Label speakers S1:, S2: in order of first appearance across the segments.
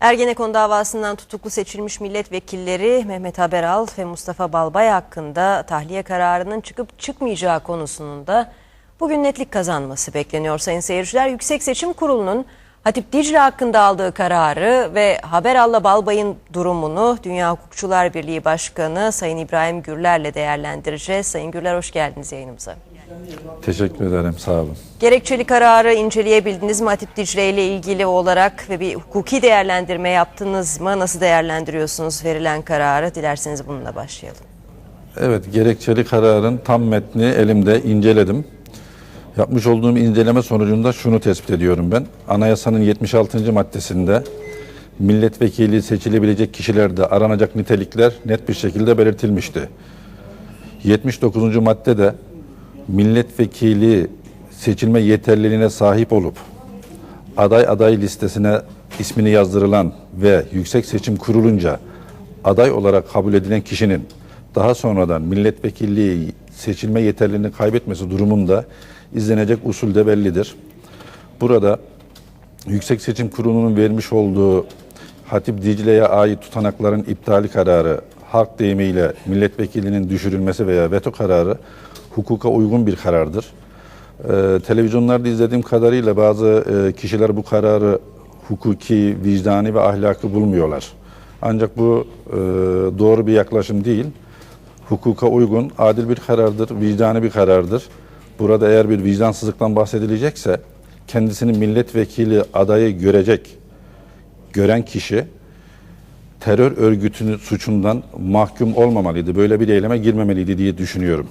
S1: Ergenekon davasından tutuklu seçilmiş milletvekilleri Mehmet Haberal ve Mustafa Balbay hakkında tahliye kararının çıkıp çıkmayacağı konusunun da bugün netlik kazanması bekleniyor sayın seyirciler. Yüksek Seçim Kurulu'nun Hatip Dicle hakkında aldığı kararı ve Haberal'la Balbay'ın durumunu Dünya Hukukçular Birliği Başkanı Sayın İbrahim Gürler'le değerlendireceğiz. Sayın Gürler hoş geldiniz yayınımıza.
S2: Teşekkür ederim, sağ olun.
S1: Gerekçeli kararı inceleyebildiniz mi Hatip Dicle ile ilgili olarak ve bir hukuki değerlendirme yaptınız mı? Nasıl değerlendiriyorsunuz verilen kararı? Dilerseniz bununla başlayalım.
S2: Evet, gerekçeli kararın tam metni elimde inceledim. Yapmış olduğum inceleme sonucunda şunu tespit ediyorum ben. Anayasanın 76. maddesinde milletvekili seçilebilecek kişilerde aranacak nitelikler net bir şekilde belirtilmişti. 79. maddede milletvekili seçilme yeterliliğine sahip olup aday aday listesine ismini yazdırılan ve Yüksek Seçim Kurulunca aday olarak kabul edilen kişinin daha sonradan milletvekilliği seçilme yeterliliğini kaybetmesi durumunda izlenecek usul de bellidir. Burada Yüksek Seçim Kurulu'nun vermiş olduğu Hatip Dicle'ye ait tutanakların iptali kararı, halk deyimiyle milletvekilinin düşürülmesi veya veto kararı hukuka uygun bir karardır. Ee, televizyonlarda izlediğim kadarıyla bazı e, kişiler bu kararı hukuki, vicdani ve ahlaki bulmuyorlar. Ancak bu e, doğru bir yaklaşım değil. Hukuka uygun, adil bir karardır, vicdani bir karardır. Burada eğer bir vicdansızlıktan bahsedilecekse kendisini milletvekili adayı görecek, gören kişi terör örgütünün suçundan mahkum olmamalıydı. Böyle bir eyleme girmemeliydi diye düşünüyorum.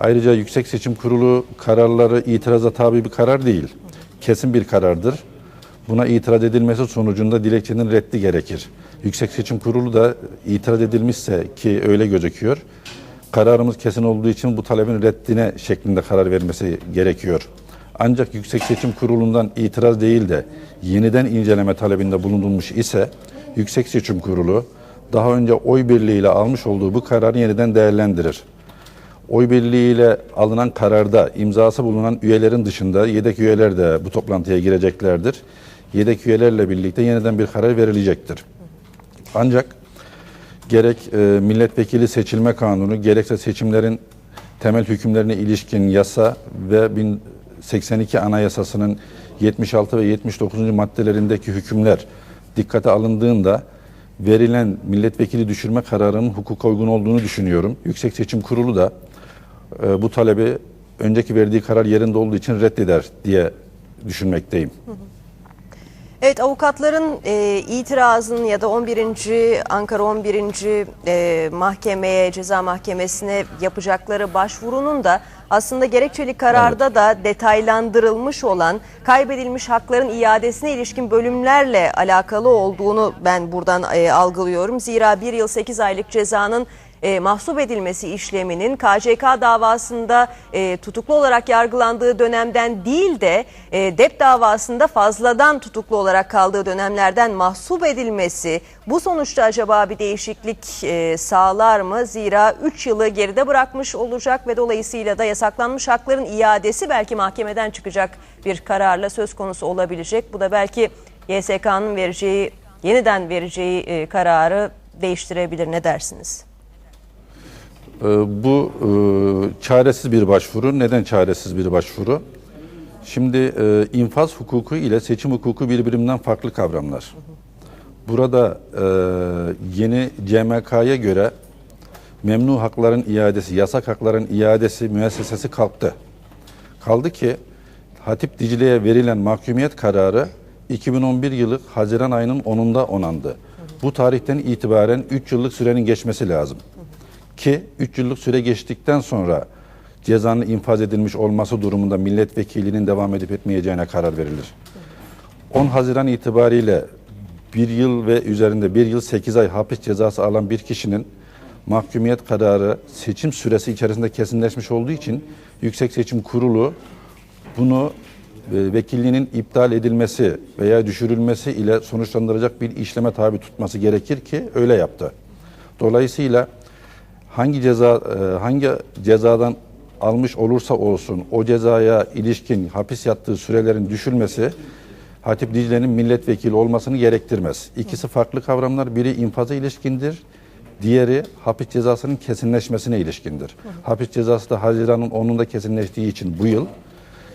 S2: Ayrıca Yüksek Seçim Kurulu kararları itiraza tabi bir karar değil. Kesin bir karardır. Buna itiraz edilmesi sonucunda dilekçenin reddi gerekir. Yüksek Seçim Kurulu da itiraz edilmişse ki öyle gözüküyor. Kararımız kesin olduğu için bu talebin reddine şeklinde karar vermesi gerekiyor. Ancak Yüksek Seçim Kurulu'ndan itiraz değil de yeniden inceleme talebinde bulunulmuş ise Yüksek Seçim Kurulu daha önce oy birliğiyle almış olduğu bu kararı yeniden değerlendirir. Oy birliğiyle alınan kararda imzası bulunan üyelerin dışında yedek üyeler de bu toplantıya gireceklerdir. Yedek üyelerle birlikte yeniden bir karar verilecektir. Ancak gerek e, milletvekili seçilme kanunu gerekse seçimlerin temel hükümlerine ilişkin yasa ve 1082 Anayasası'nın 76 ve 79. maddelerindeki hükümler dikkate alındığında verilen milletvekili düşürme kararının hukuka uygun olduğunu düşünüyorum. Yüksek Seçim Kurulu da e, bu talebi önceki verdiği karar yerinde olduğu için reddeder diye düşünmekteyim.
S1: Evet avukatların e, itirazın ya da 11. Ankara 11. E, mahkemeye ceza mahkemesine yapacakları başvurunun da aslında gerekçeli kararda da detaylandırılmış olan kaybedilmiş hakların iadesine ilişkin bölümlerle alakalı olduğunu ben buradan e, algılıyorum. Zira bir yıl 8 aylık cezanın e, mahsup edilmesi işleminin KCK davasında e, tutuklu olarak yargılandığı dönemden değil de e, DEP davasında fazladan tutuklu olarak kaldığı dönemlerden mahsup edilmesi bu sonuçta acaba bir değişiklik e, sağlar mı? Zira 3 yılı geride bırakmış olacak ve dolayısıyla da yasaklanmış hakların iadesi belki mahkemeden çıkacak bir kararla söz konusu olabilecek. Bu da belki YSK'nın vereceği yeniden vereceği e, kararı değiştirebilir. Ne dersiniz?
S2: Ee, Bu e, çaresiz bir başvuru. Neden çaresiz bir başvuru? Şimdi e, infaz hukuku ile seçim hukuku birbirinden farklı kavramlar. Burada e, yeni CMK'ya göre memnu hakların iadesi, yasak hakların iadesi müessesesi kalktı. Kaldı ki Hatip Dicle'ye verilen mahkumiyet kararı 2011 yılı Haziran ayının 10'unda onandı. Bu tarihten itibaren 3 yıllık sürenin geçmesi lazım ki 3 yıllık süre geçtikten sonra cezanın infaz edilmiş olması durumunda milletvekilinin devam edip etmeyeceğine karar verilir. 10 Haziran itibariyle bir yıl ve üzerinde bir yıl 8 ay hapis cezası alan bir kişinin mahkumiyet kararı seçim süresi içerisinde kesinleşmiş olduğu için Yüksek Seçim Kurulu bunu e, vekilliğinin iptal edilmesi veya düşürülmesi ile sonuçlandıracak bir işleme tabi tutması gerekir ki öyle yaptı. Dolayısıyla hangi ceza e, hangi cezadan almış olursa olsun o cezaya ilişkin hapis yattığı sürelerin düşülmesi Hatip Dicle'nin milletvekili olmasını gerektirmez. İkisi farklı kavramlar. Biri infaza ilişkindir. Diğeri hapis cezasının kesinleşmesine ilişkindir. Hapis cezası da Haziran'ın 10'unda kesinleştiği için bu yıl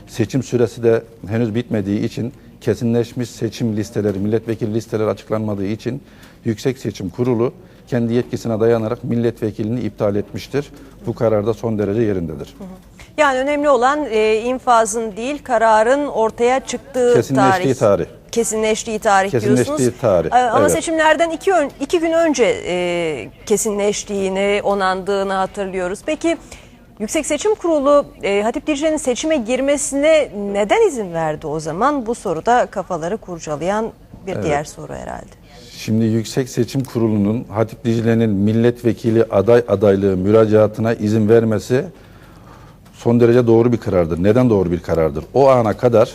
S2: seçim süresi de henüz bitmediği için kesinleşmiş seçim listeleri, milletvekili listeleri açıklanmadığı için Yüksek Seçim Kurulu kendi yetkisine dayanarak milletvekilini iptal etmiştir. Bu karar da son derece yerindedir.
S1: Yani önemli olan e, infazın değil kararın ortaya çıktığı
S2: Kesinleştiği tarih.
S1: Kesinleştiği tarih
S2: Kesinleştiği
S1: diyorsunuz.
S2: tarih,
S1: E, Ama
S2: evet.
S1: seçimlerden iki, ön- iki gün önce e, kesinleştiğini, onandığını hatırlıyoruz. Peki Yüksek Seçim Kurulu e, Hatip Dicle'nin seçime girmesine neden izin verdi o zaman? Bu soruda kafaları kurcalayan bir diğer soru herhalde.
S2: Şimdi Yüksek Seçim Kurulu'nun Hatip Dicle'nin milletvekili aday adaylığı müracaatına izin vermesi son derece doğru bir karardır. Neden doğru bir karardır? O ana kadar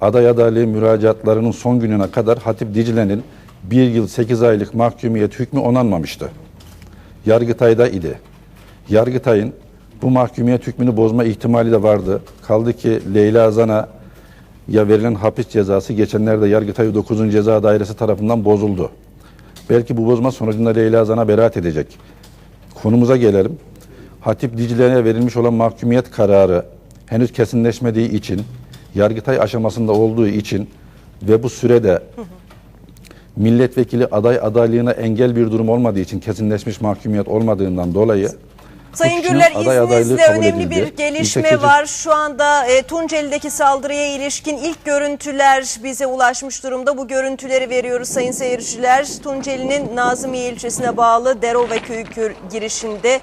S2: aday adaylığı müracaatlarının son gününe kadar Hatip Dicle'nin bir yıl 8 aylık mahkumiyet hükmü onanmamıştı. Yargıtay'da idi. Yargıtay'ın bu mahkumiyet hükmünü bozma ihtimali de vardı. Kaldı ki Leyla Zan'a ya verilen hapis cezası geçenlerde Yargıtay 9. Ceza Dairesi tarafından bozuldu. Belki bu bozma sonucunda Leyla Zan'a beraat edecek. Konumuza gelelim. Hatip Dicle'ye verilmiş olan mahkumiyet kararı henüz kesinleşmediği için, Yargıtay aşamasında olduğu için ve bu sürede milletvekili aday adaylığına engel bir durum olmadığı için kesinleşmiş mahkumiyet olmadığından dolayı
S1: Sayın Gürler izninizle önemli bir gelişme var. Şu anda e, Tunceli'deki saldırıya ilişkin ilk görüntüler bize ulaşmış durumda. Bu görüntüleri veriyoruz sayın seyirciler. Tunceli'nin Nazımiye ilçesine bağlı Derova köyü gir- girişinde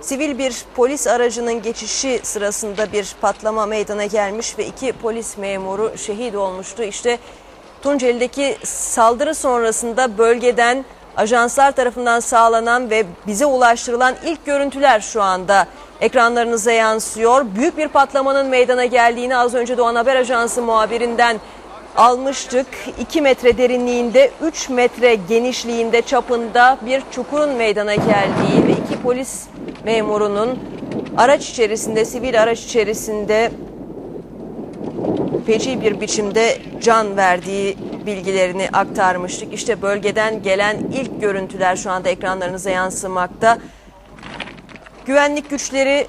S1: sivil bir polis aracının geçişi sırasında bir patlama meydana gelmiş ve iki polis memuru şehit olmuştu. İşte Tunceli'deki saldırı sonrasında bölgeden ajanslar tarafından sağlanan ve bize ulaştırılan ilk görüntüler şu anda ekranlarınıza yansıyor. Büyük bir patlamanın meydana geldiğini az önce Doğan Haber Ajansı muhabirinden almıştık. 2 metre derinliğinde 3 metre genişliğinde çapında bir çukurun meydana geldiği ve iki polis memurunun araç içerisinde sivil araç içerisinde feci bir biçimde can verdiği bilgilerini aktarmıştık. İşte bölgeden gelen ilk görüntüler şu anda ekranlarınıza yansımakta. Güvenlik güçleri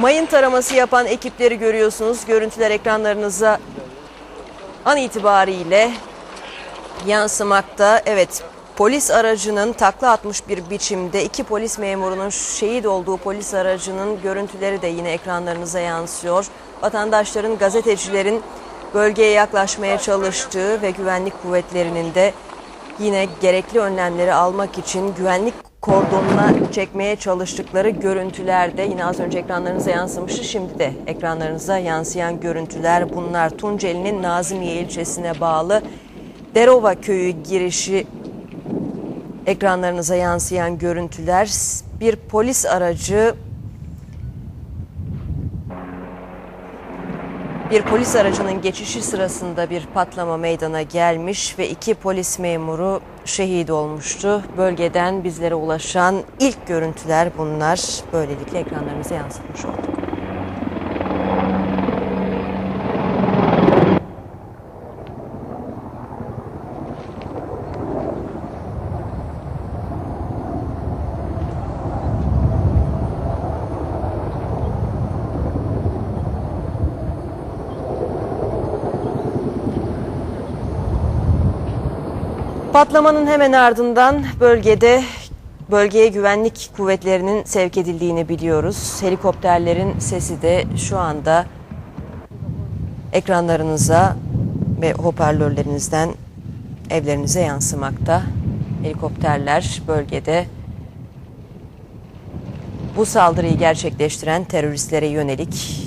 S1: mayın taraması yapan ekipleri görüyorsunuz. Görüntüler ekranlarınıza an itibariyle yansımakta. Evet polis aracının takla atmış bir biçimde iki polis memurunun şehit olduğu polis aracının görüntüleri de yine ekranlarınıza yansıyor. Vatandaşların, gazetecilerin bölgeye yaklaşmaya çalıştığı ve güvenlik kuvvetlerinin de yine gerekli önlemleri almak için güvenlik kordonuna çekmeye çalıştıkları görüntülerde yine az önce ekranlarınıza yansımıştı. Şimdi de ekranlarınıza yansıyan görüntüler bunlar. Tunceli'nin Nazımiye ilçesine bağlı Derova köyü girişi ekranlarınıza yansıyan görüntüler. Bir polis aracı Bir polis aracının geçişi sırasında bir patlama meydana gelmiş ve iki polis memuru şehit olmuştu. Bölgeden bizlere ulaşan ilk görüntüler bunlar. Böylelikle ekranlarımıza yansıtmış olduk. Patlamanın hemen ardından bölgede bölgeye güvenlik kuvvetlerinin sevk edildiğini biliyoruz. Helikopterlerin sesi de şu anda ekranlarınıza ve hoparlörlerinizden evlerinize yansımakta. Helikopterler bölgede bu saldırıyı gerçekleştiren teröristlere yönelik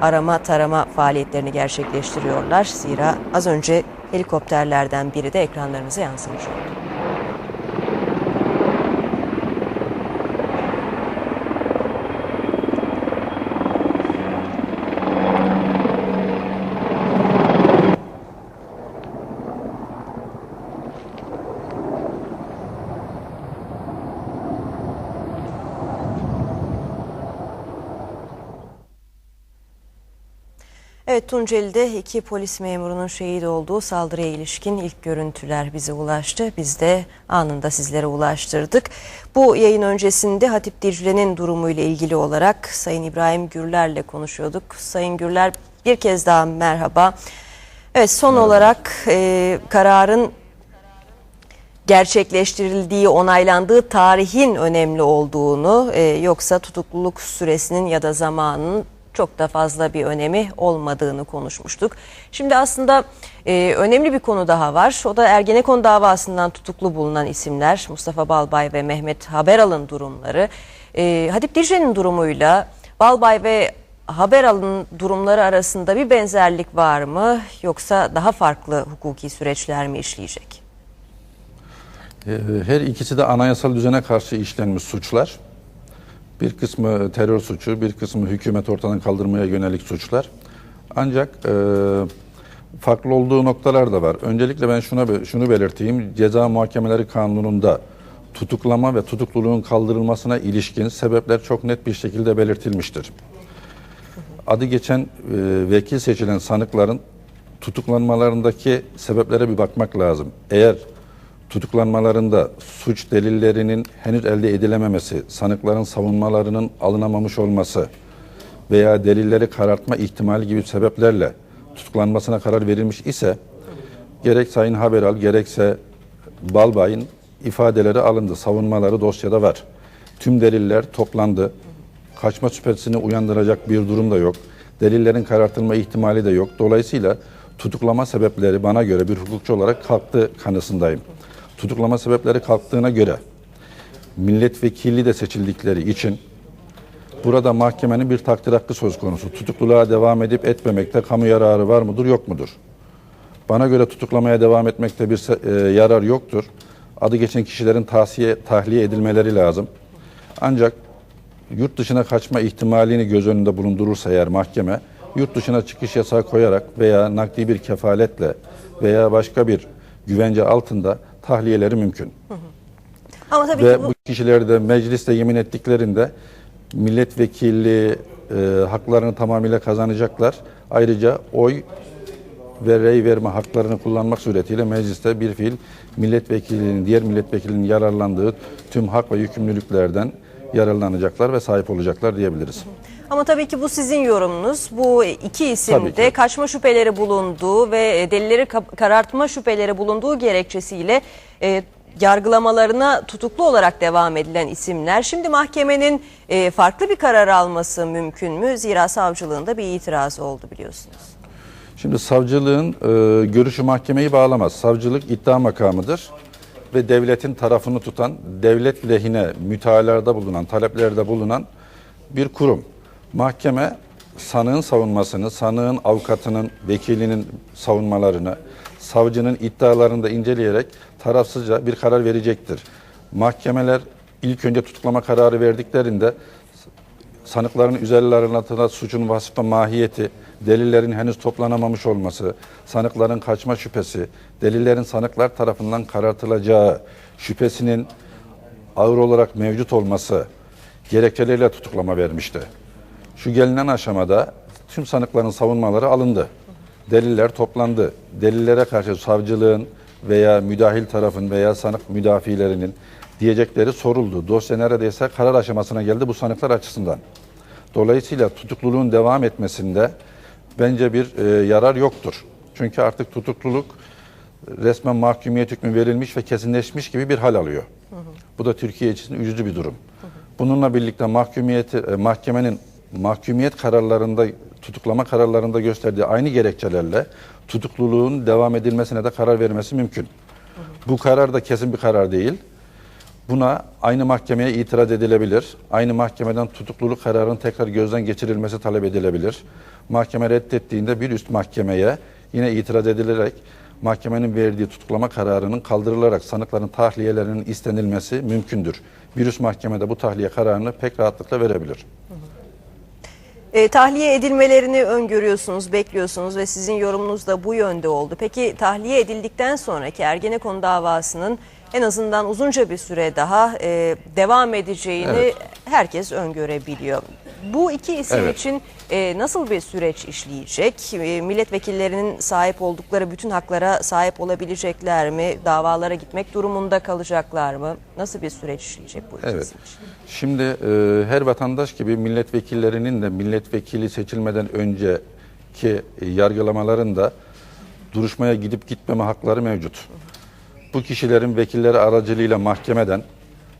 S1: arama tarama faaliyetlerini gerçekleştiriyorlar. Zira az önce helikopterlerden biri de ekranlarınıza yansımış oldu. Tunceli'de iki polis memurunun şehit olduğu saldırıya ilişkin ilk görüntüler bize ulaştı. Biz de anında sizlere ulaştırdık. Bu yayın öncesinde Hatip Dicle'nin durumuyla ilgili olarak Sayın İbrahim Gürler'le konuşuyorduk. Sayın Gürler bir kez daha merhaba. Evet son olarak e, kararın gerçekleştirildiği, onaylandığı tarihin önemli olduğunu e, yoksa tutukluluk süresinin ya da zamanının çok da fazla bir önemi olmadığını konuşmuştuk. Şimdi aslında e, önemli bir konu daha var. O da Ergenekon davasından tutuklu bulunan isimler Mustafa Balbay ve Mehmet Haberal'ın durumları. E, Hatip Dicle'nin durumuyla Balbay ve Haberal'ın durumları arasında bir benzerlik var mı yoksa daha farklı hukuki süreçler mi işleyecek?
S2: Ee, Her ikisi de anayasal düzene karşı işlenmiş suçlar. Bir kısmı terör suçu, bir kısmı hükümet ortadan kaldırmaya yönelik suçlar. Ancak e, farklı olduğu noktalar da var. Öncelikle ben şuna şunu belirteyim. Ceza Muhakemeleri Kanunu'nda tutuklama ve tutukluluğun kaldırılmasına ilişkin sebepler çok net bir şekilde belirtilmiştir. Adı geçen e, vekil seçilen sanıkların tutuklanmalarındaki sebeplere bir bakmak lazım. Eğer tutuklanmalarında suç delillerinin henüz elde edilememesi, sanıkların savunmalarının alınamamış olması veya delilleri karartma ihtimali gibi sebeplerle tutuklanmasına karar verilmiş ise gerek Sayın Haberal gerekse Balbay'ın ifadeleri alındı, savunmaları dosyada var. Tüm deliller toplandı. Kaçma şüphesini uyandıracak bir durum da yok. Delillerin karartılma ihtimali de yok. Dolayısıyla tutuklama sebepleri bana göre bir hukukçu olarak kalktı kanısındayım. Tutuklama sebepleri kalktığına göre milletvekili de seçildikleri için burada mahkemenin bir takdir hakkı söz konusu. Tutukluluğa devam edip etmemekte kamu yararı var mıdır yok mudur? Bana göre tutuklamaya devam etmekte bir e, yarar yoktur. Adı geçen kişilerin tahsiye, tahliye edilmeleri lazım. Ancak yurt dışına kaçma ihtimalini göz önünde bulundurursa eğer mahkeme, yurt dışına çıkış yasağı koyarak veya nakdi bir kefaletle veya başka bir güvence altında tahliyeleri mümkün.
S1: Ama tabii
S2: Ve
S1: ki bu
S2: bu kişiler de mecliste yemin ettiklerinde milletvekilliği e, haklarını tamamıyla kazanacaklar. Ayrıca oy ve rey verme haklarını kullanmak suretiyle mecliste bir fiil milletvekilinin, diğer milletvekilinin yararlandığı tüm hak ve yükümlülüklerden yararlanacaklar ve sahip olacaklar diyebiliriz.
S1: Ama tabii ki bu sizin yorumunuz. Bu iki isimde kaçma şüpheleri bulunduğu ve delilleri ka- karartma şüpheleri bulunduğu gerekçesiyle e, yargılamalarına tutuklu olarak devam edilen isimler. Şimdi mahkemenin e, farklı bir karar alması mümkün mü? Zira savcılığında bir itiraz oldu biliyorsunuz.
S2: Şimdi savcılığın e, görüşü mahkemeyi bağlamaz. Savcılık iddia makamıdır ve devletin tarafını tutan, devlet lehine mütealalarda bulunan, taleplerde bulunan bir kurum. Mahkeme sanığın savunmasını, sanığın avukatının, vekilinin savunmalarını, savcının iddialarını da inceleyerek tarafsızca bir karar verecektir. Mahkemeler ilk önce tutuklama kararı verdiklerinde sanıkların üzerlerine suçun vasıfta mahiyeti, delillerin henüz toplanamamış olması, sanıkların kaçma şüphesi, delillerin sanıklar tarafından karartılacağı şüphesinin ağır olarak mevcut olması gerekçeleriyle tutuklama vermişti. Şu gelinen aşamada tüm sanıkların savunmaları alındı. Deliller toplandı. Delillere karşı savcılığın veya müdahil tarafın veya sanık müdafilerinin diyecekleri soruldu. Dosya neredeyse karar aşamasına geldi bu sanıklar açısından. Dolayısıyla tutukluluğun devam etmesinde bence bir e, yarar yoktur. Çünkü artık tutukluluk resmen mahkumiyet hükmü verilmiş ve kesinleşmiş gibi bir hal alıyor. Bu da Türkiye için üzücü bir durum. Bununla birlikte mahkumiyeti, e, mahkemenin mahkumiyet kararlarında, tutuklama kararlarında gösterdiği aynı gerekçelerle tutukluluğun devam edilmesine de karar vermesi mümkün. Bu karar da kesin bir karar değil. Buna aynı mahkemeye itiraz edilebilir. Aynı mahkemeden tutukluluk kararının tekrar gözden geçirilmesi talep edilebilir. Mahkeme reddettiğinde bir üst mahkemeye yine itiraz edilerek mahkemenin verdiği tutuklama kararının kaldırılarak sanıkların tahliyelerinin istenilmesi mümkündür. Bir üst mahkemede bu tahliye kararını pek rahatlıkla verebilir.
S1: E, tahliye edilmelerini öngörüyorsunuz, bekliyorsunuz ve sizin yorumunuz da bu yönde oldu. Peki tahliye edildikten sonraki Ergenekon davasının en azından uzunca bir süre daha e, devam edeceğini
S2: Evet.
S1: herkes öngörebiliyor. Bu iki isim
S2: Evet.
S1: için e, nasıl bir süreç işleyecek? E, milletvekillerinin sahip oldukları bütün haklara sahip olabilecekler mi? Davalara gitmek durumunda kalacaklar mı? Nasıl bir süreç işleyecek bu iki
S2: Evet.
S1: isim için?
S2: Şimdi e, her vatandaş gibi milletvekillerinin de milletvekili seçilmeden önceki e, yargılamaların da duruşmaya gidip gitmeme hakları mevcut. Bu kişilerin vekilleri aracılığıyla mahkemeden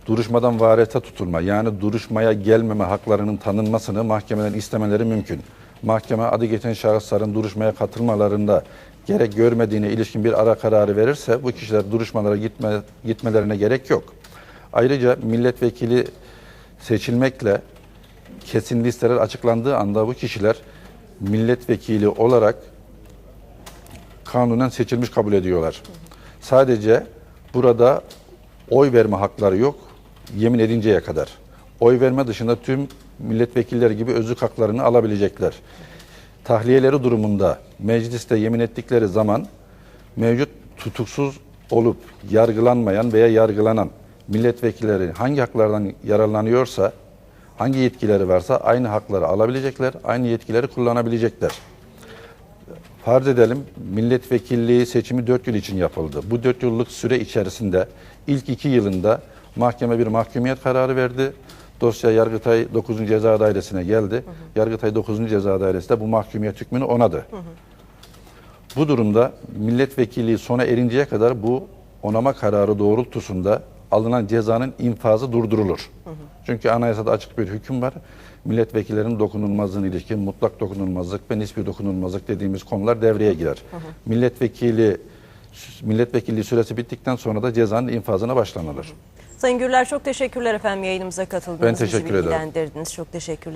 S2: duruşmadan varete tutulma yani duruşmaya gelmeme haklarının tanınmasını mahkemeden istemeleri mümkün. Mahkeme adı geçen şahısların duruşmaya katılmalarında gerek görmediğine ilişkin bir ara kararı verirse bu kişiler duruşmalara gitme, gitmelerine gerek yok. Ayrıca milletvekili seçilmekle kesin listeler açıklandığı anda bu kişiler milletvekili olarak kanunen seçilmiş kabul ediyorlar. Sadece burada oy verme hakları yok yemin edinceye kadar. Oy verme dışında tüm milletvekilleri gibi özlük haklarını alabilecekler. Tahliyeleri durumunda mecliste yemin ettikleri zaman mevcut tutuksuz olup yargılanmayan veya yargılanan milletvekilleri hangi haklardan yararlanıyorsa, hangi yetkileri varsa aynı hakları alabilecekler, aynı yetkileri kullanabilecekler. Farz edelim milletvekilliği seçimi 4 yıl için yapıldı. Bu 4 yıllık süre içerisinde ilk 2 yılında mahkeme bir mahkumiyet kararı verdi. Dosya Yargıtay 9. Ceza Dairesi'ne geldi. Yargıtay 9. Ceza Dairesi de bu mahkumiyet hükmünü onadı. Bu durumda milletvekilliği sona erinceye kadar bu onama kararı doğrultusunda alınan cezanın infazı durdurulur. Çünkü anayasada açık bir hüküm var. Milletvekillerinin dokunulmazlığına ilişkin mutlak dokunulmazlık ve nispi dokunulmazlık dediğimiz konular devreye girer. Milletvekili milletvekilliği süresi bittikten sonra da cezanın infazına başlanılır.
S1: Sayın Gürler çok teşekkürler efendim yayınımıza katıldınız.
S2: Ben teşekkür ederim.
S1: Çok teşekkürler.